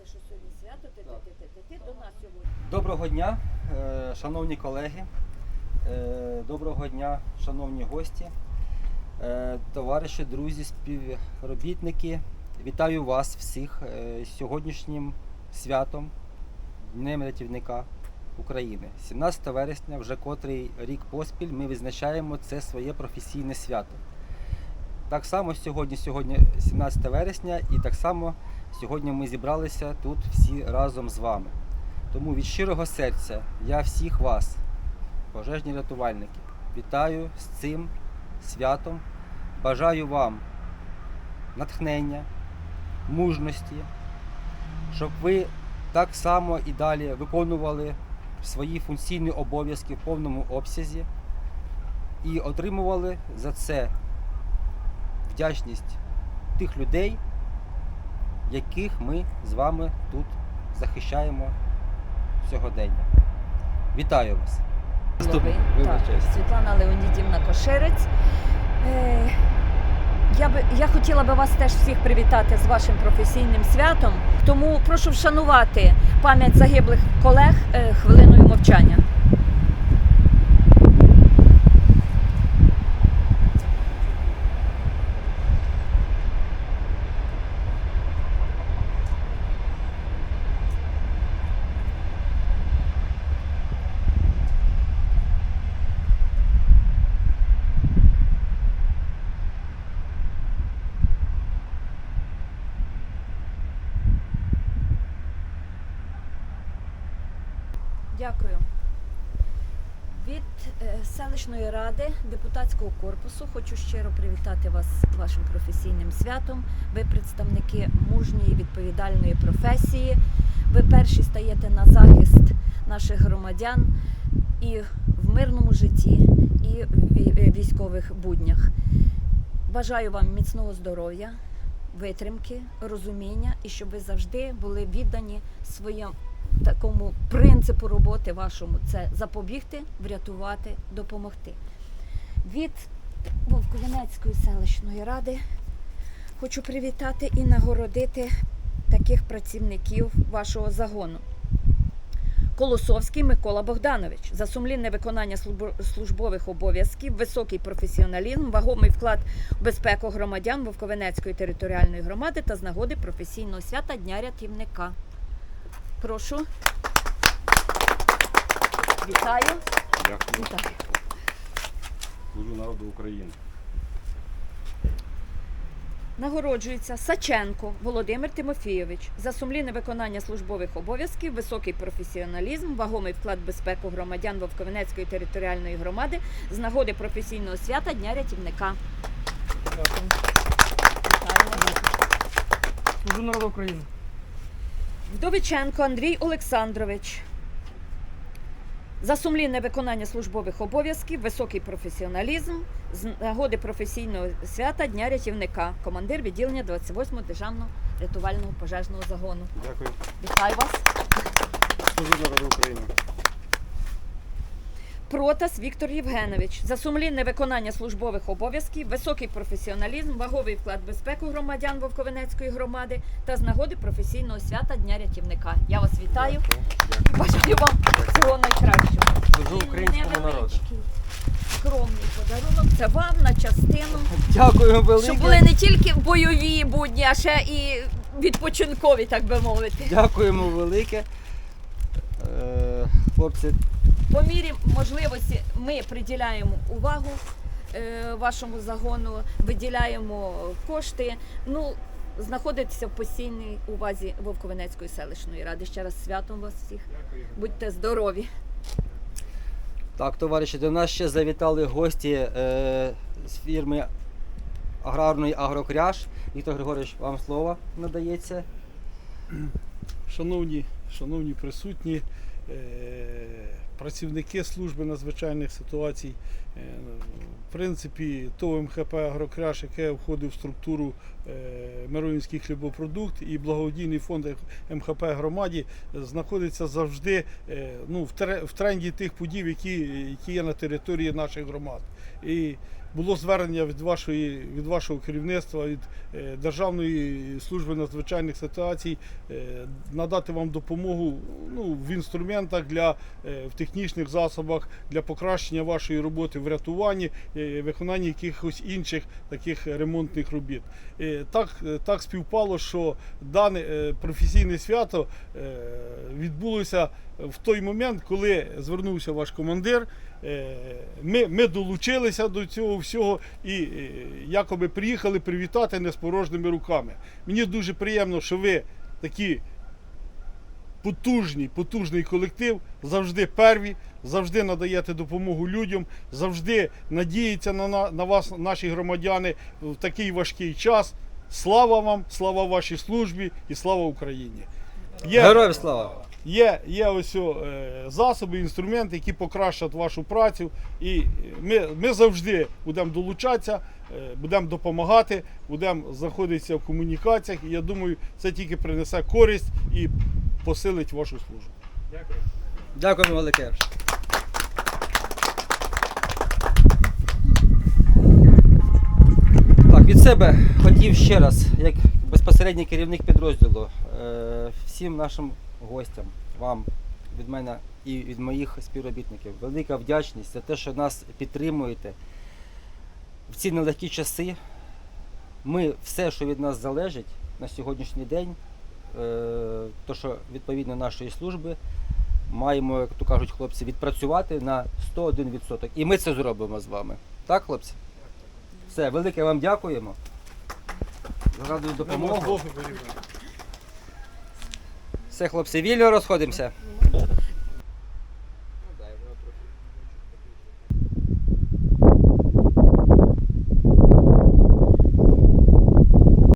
знаєте, що сьогодні свято, ти, ти, ти, ти, ти, до нас сьогодні. Доброго дня, е, шановні колеги, е, доброго дня, шановні гості, е, товариші, друзі, співробітники. Вітаю вас всіх з сьогоднішнім святом Днем рятівника України. 17 вересня, вже котрий рік поспіль, ми відзначаємо це своє професійне свято. Так само сьогодні, сьогодні 17 вересня, і так само сьогодні ми зібралися тут всі разом з вами. Тому від щирого серця я всіх вас, пожежні рятувальники, вітаю з цим святом. Бажаю вам натхнення, мужності, щоб ви так само і далі виконували свої функційні обов'язки в повному обсязі і отримували за це вдячність тих людей, яких ми з вами тут захищаємо сьогодення. Вітаю вас! Так, Світлана Леонідівна Кошерець. Е, я, би, я хотіла би вас теж всіх привітати з вашим професійним святом, тому прошу вшанувати пам'ять загиблих колег е, хвилиною мовчання. Дякую. Від е, селищної ради депутатського корпусу хочу щиро привітати вас вашим професійним святом. Ви представники мужньої відповідальної професії. Ви перші стаєте на захист наших громадян і в мирному житті, і в е, військових буднях. Бажаю вам міцного здоров'я, витримки, розуміння і щоб ви завжди були віддані своєму такому принципу роботи вашому це запобігти, врятувати, допомогти. Від Вовковинецької селищної ради хочу привітати і нагородити таких працівників вашого загону. Колосовський Микола Богданович за сумлінне виконання службових обов'язків, високий професіоналізм, вагомий вклад в безпеку громадян Вовковинецької територіальної громади та з нагоди професійного свята Дня рятівника. Прошу. Вітаю. Дякую. Вітаю. Служу народу України. Нагороджується Саченко Володимир Тимофійович за сумлінне виконання службових обов'язків, високий професіоналізм, вагомий вклад в безпеку громадян Вовковинецької територіальної громади з нагоди професійного свята Дня рятівника. Вас. Служу народу України. Вдовиченко Андрій Олександрович. За сумлінне виконання службових обов'язків, високий професіоналізм, з нагоди професійного свята Дня рятівника, командир відділення 28-го державного рятувального пожежного загону. Дякую. Вітаю вас! Служу народу України. Протас Віктор Євгенович. За сумлінне виконання службових обов'язків, високий професіоналізм, ваговий вклад в безпеку громадян Вовковинецької громади та з нагоди професійного свята Дня рятівника. Я вас вітаю і бажаю вам всього найкращого. Служу українському народу. Скромний подарунок. Це вам на частину. Дякую велике. Щоб були не тільки бойові будні, а ще і відпочинкові, так би мовити. Дякуємо велике. Е, хлопці, По мірі можливості ми приділяємо увагу е, вашому загону, виділяємо кошти. Ну, знаходитеся в постійній увазі Вовковинецької селищної ради. Ще раз святом вас всіх. Дякую. Будьте здорові. Так, товариші, до нас ще завітали гості е, з фірми аграрної Агрокряж. Віктор Григорович, вам слово надається. Шановні, шановні присутні, е, працівники служби надзвичайних ситуацій, е, в принципі, ТОВ МХП Агрокраш, яке входить в структуру е, Миронівський хлібопродукт і благодійний фонд МХП громаді знаходиться завжди е, ну, в тренді тих подій, які, які є на території наших громад. І було звернення від, вашої, від вашого керівництва, від е, Державної служби надзвичайних ситуацій е, надати вам допомогу ну, в інструментах для е, в технічних засобах для покращення вашої роботи в рятуванні, виконанні якихось інших таких ремонтних робіт. Так, так співпало, що дане професійне свято відбулося в той момент, коли звернувся ваш командир. Е, Ми, ми долучилися до цього всього і е, якоби приїхали привітати не з порожніми руками. Мені дуже приємно, що ви такі потужні, потужний колектив, завжди перві, завжди надаєте допомогу людям, завжди надіються на, на, на вас, наші громадяни, в такий важкий час. Слава вам, слава вашій службі і слава Україні! Є- Героям слава! Є, є ось о, е, засоби, інструменти, які покращать вашу працю. І ми, ми завжди будемо долучатися, е, будемо допомагати, будемо знаходитися в комунікаціях. І я думаю, це тільки принесе користь і посилить вашу службу. Дякуємо велике. Так, від себе хотів ще раз, як безпосередній керівник підрозділу, е, всім нашим гостям, вам від мене і від моїх співробітників, велика вдячність за те, що нас підтримуєте в ці нелегкі часи. Ми все, що від нас залежить на сьогоднішній день, е, то що відповідно нашої служби, маємо, як то кажуть хлопці, відпрацювати на 101%. І ми це зробимо з вами. Так, хлопці? Все, велике вам дякуємо. За раду допомогу. Все, хлопці, вільно розходимося.